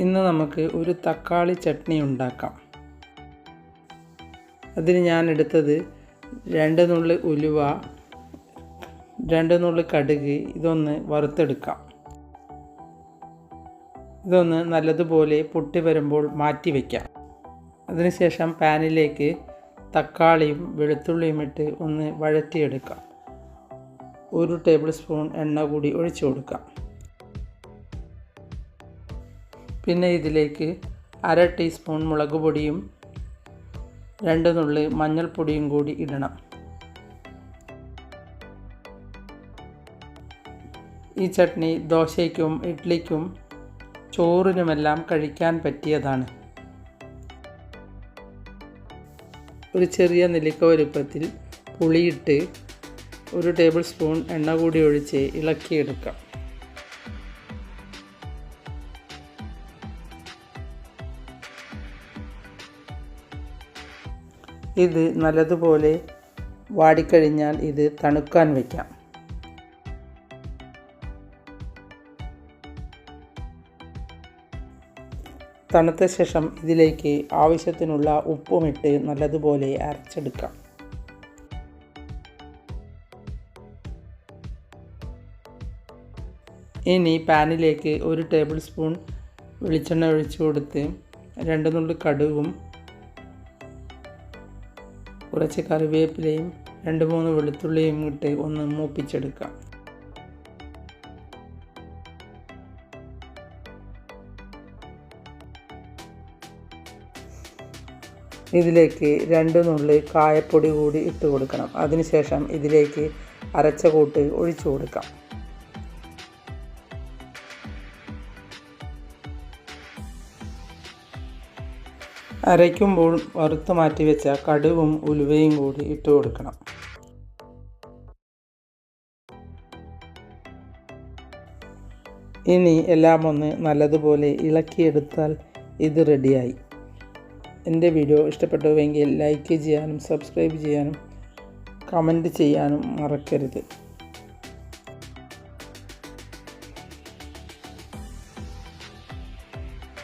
ഇന്ന് നമുക്ക് ഒരു തക്കാളി ചട്നി ഉണ്ടാക്കാം. അതിന് ഞാൻ എടുത്തത് രണ്ട് നുള്ളി ഉലുവ രണ്ട് നുള്ളി കടുക് ഇതൊന്ന് വറുത്തെടുക്കാം. ഇതൊന്ന് നല്ലതുപോലെ പൊട്ടി വരുമ്പോൾ മാറ്റി വയ്ക്കാം അതിനുശേഷം പാനിലേക്ക് തക്കാളിയും വെളുത്തുള്ളിയും ഇട്ട് ഒന്ന് വഴറ്റിയെടുക്കാം. ഒരു ടേബിൾ സ്പൂൺ എണ്ണ കൂടി ഒഴിച്ചു കൊടുക്കാം. പിന്നെ ഇതിലേക്ക് അര ടീസ്പൂൺ മുളക് പൊടിയും രണ്ട് നുള്ളി മഞ്ഞൾപ്പൊടിയും കൂടി ഇടണം. ഈ ചട്നി ദോശയ്ക്കും ഇഡ്ലിക്കും ചോറിനുമെല്ലാം കഴിക്കാൻ പറ്റിയതാണ്. ഒരു ചെറിയ നെല്ലിക്ക വലുപ്പത്തിൽ പുളിയിട്ട് ഒരു ടേബിൾ സ്പൂൺ എണ്ണ കൂടി ഒഴിച്ച് ഇളക്കിയെടുക്കാം. ഇത് നല്ലതുപോലെ വാടിക്കഴിഞ്ഞാൽ ഇത് തണുക്കാൻ വയ്ക്കാം. തണുത്ത ശേഷം ഇതിലേക്ക് ആവശ്യത്തിനുള്ള ഉപ്പുമിട്ട് നല്ലതുപോലെ അരച്ചെടുക്കാം. ഇനി പാനിലേക്ക് ഒരു ടേബിൾ സ്പൂൺ വെളിച്ചെണ്ണ ഒഴിച്ചു കൊടുത്ത് രണ്ട് നുള്ളി കടുകും കുറച്ച് കറിവേപ്പിലയും രണ്ട് മൂന്ന് വെളുത്തുള്ളിയും ഇട്ട് ഒന്ന് മൂപ്പിച്ചെടുക്കാം. ഇതിലേക്ക് രണ്ട് നുള്ളി കായപ്പൊടി കൂടി ഇട്ട് കൊടുക്കണം. അതിനുശേഷം ഇതിലേക്ക് അരച്ച കൂട്ട് ഒഴിച്ചു കൊടുക്കാം. അരയ്ക്കുമ്പോൾ വറുത്ത് മാറ്റി വെച്ച കടുവും ഉലുവയും കൂടി ഇട്ട് കൊടുക്കണം. ഇനി എല്ലാം ഒന്ന് നല്ലതുപോലെ ഇളക്കിയെടുത്താൽ ഇത് റെഡിയായി. എന്റെ വീഡിയോ ഇഷ്ടപ്പെട്ടുവെങ്കിൽ ലൈക്ക് ചെയ്യാനും സബ്സ്ക്രൈബ് ചെയ്യാനും കമന്റ് ചെയ്യാനും മറക്കരുത്.